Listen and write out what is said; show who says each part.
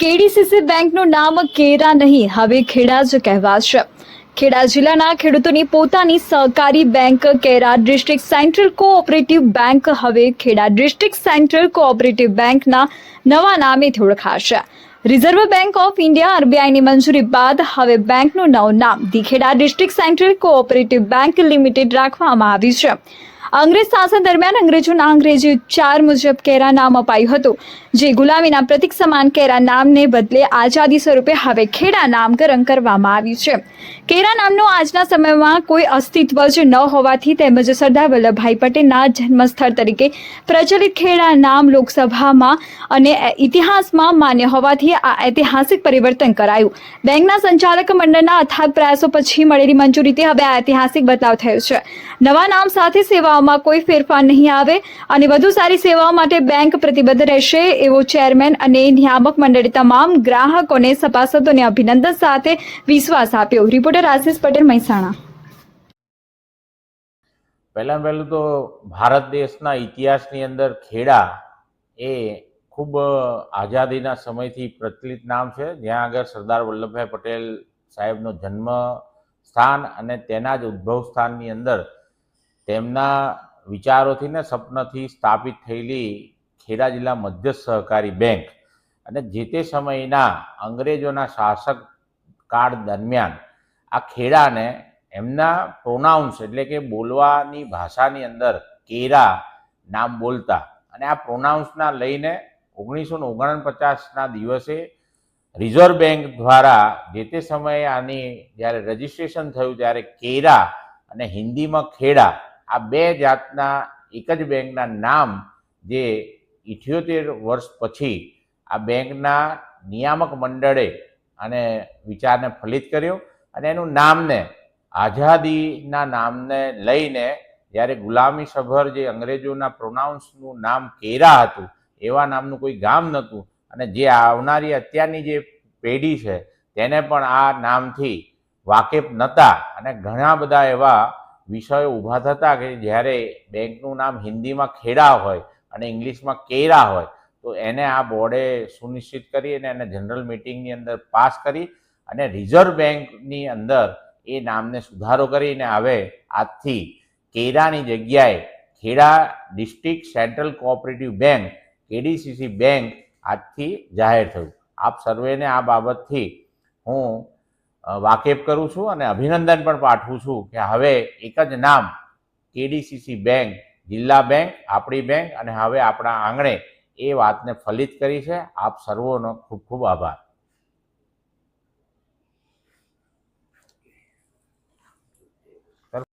Speaker 1: KDCC બેંકનું નામ કેરા નહીં, હવે ખેડા જ કહેવાશે. ખેડા જિલ્લાના ખેડૂતોની પોતાની સહકારી bank Kaira District Central Cooperative Bank હવે ખેડા ડિસ્ટ્રિક્ટ સેન્ટ્રલ કોઓપરેટિવ બેંકના નવા નામેથી ઓળખાશે. રિઝર્વ બેંક ઓફ ઇન્ડિયા, આરબીઆઈની મંજૂરી બાદ હવે બેંકનું નવું નામ the Kheda district central cooperative bank limited રાખવામાં આવ્યું છે. અંગ્રેજ શાસન દરમિયાન અંગ્રેજોના અંગ્રેજી ઉચ્ચાર મુજબ કેરા નામ અપાયું હતું. જે ગુલામીના પ્રતિક સમાન કેરા નામને બદલે આઝાદી સ્વરૂપે હવે ખેડા નામકરણ કરવામાં આવ્યું છે. કેરા નામનું આજના સમયમાં કોઈ અસ્તિત્વ જ ન હોવાથી તેમજ સરદાર વલ્લભભાઈ પટેલના જન્મસ્થળ તરીકે પ્રચલિત ખેડા નામ લોકસભામાં અને ઇતિહાસમાં માન્ય હોવાથી આ ઐતિહાસિક પરિવર્તન કરાયું. બેંકના સંચાલક મંડળના અથાગ પ્રયાસો પછી મળેલી મંજૂરીથી હવે આ ઐતિહાસિક બદલાવ થયો છે. નવા નામ સાથે સેવાઓમાં કોઈ ફેરફાર નહીં આવે અને વધુ સારી સેવાઓ માટે બેંક પ્રતિબદ્ધ રહેશે, એવો ચેરમેન અને નિયામક મંડળે તમામ ગ્રાહકોને સભાસદોને અભિનંદન સાથે વિશ્વાસ આપ્યો. રિપોર્ટર આશિષ પટેલ, મહેસાણા.
Speaker 2: પહેલાં પહેલું તો ભારત દેશના ઇતિહાસની અંદર ખેડા એ ખૂબ આઝાદીના સમયથી પ્રચલિત નામ છે. જ્યાં આગળ સરદાર વલ્લભભાઈ પટેલ સાહેબનો જન્મ સ્થાન અને તેના જ ઉદ્ભવ સ્થાનની અંદર તેમના વિચારોથી ને સપનથી સ્થાપિત થયેલી ખેડા જિલ્લા મધ્ય સહકારી બેંક અને જે તે સમયના અંગ્રેજોના શાસક કાળ દરમિયાન આ ખેડાને એમના પ્રોનાઉન્સ એટલે કે બોલવાની ભાષાની અંદર કેરા નામ બોલતા અને આ પ્રોનાઉન્સના લઈને ઓગણીસો ઓગણપચાસના દિવસે રિઝર્વ બેંક દ્વારા જે તે સમયે આની જ્યારે રજિસ્ટ્રેશન થયું ત્યારે કેરા અને હિન્દીમાં ખેડા આ બે જાતના, એક જ બેંકના નામ જે ઇઠ્યોતેર વર્ષ પછી આ બેંકના નિયામક મંડળે અને વિચારને ફલિત કર્યો અને એનું નામને, આઝાદીના નામને લઈને જ્યારે ગુલામી સભર જે અંગ્રેજોના પ્રોનાઉન્સનું નામ કેરા હતું, એવા નામનું કોઈ ગામ નહોતું અને જે આવનારી અત્યારની જે પેઢી છે, તેને પણ આ નામથી વાકેફ નહોતા અને ઘણા બધા એવા વિષયો ઊભા થતા કે જ્યારે બેંકનું નામ હિન્દીમાં ખેડા હોય અને ઇંગ્લિશમાં કેરા હોય, તો એને આ બોર્ડે સુનિશ્ચિત કરી અને એને જનરલ મિટિંગની અંદર પાસ કરી અને રિઝર્વ બેંકની અંદર એ નામને સુધારો કરીને હવે આજથી કેરાની જગ્યાએ Kheda district central cooperative bank, KDCC bank આજથી જાહેર થયું. આપ સર્વેને આ બાબતથી હું વાકેફ કરું છું અને અભિનંદન પણ પાઠવું છું કે હવે એક જ નામ કેડીસીસી બેંક, જિલ્લા બેંક, આપણી બેંક અને હવે આપણા આંગણે એ વાતને ફલિત કરી છે. આપ સર્વોનો ખૂબ ખૂબ આભાર.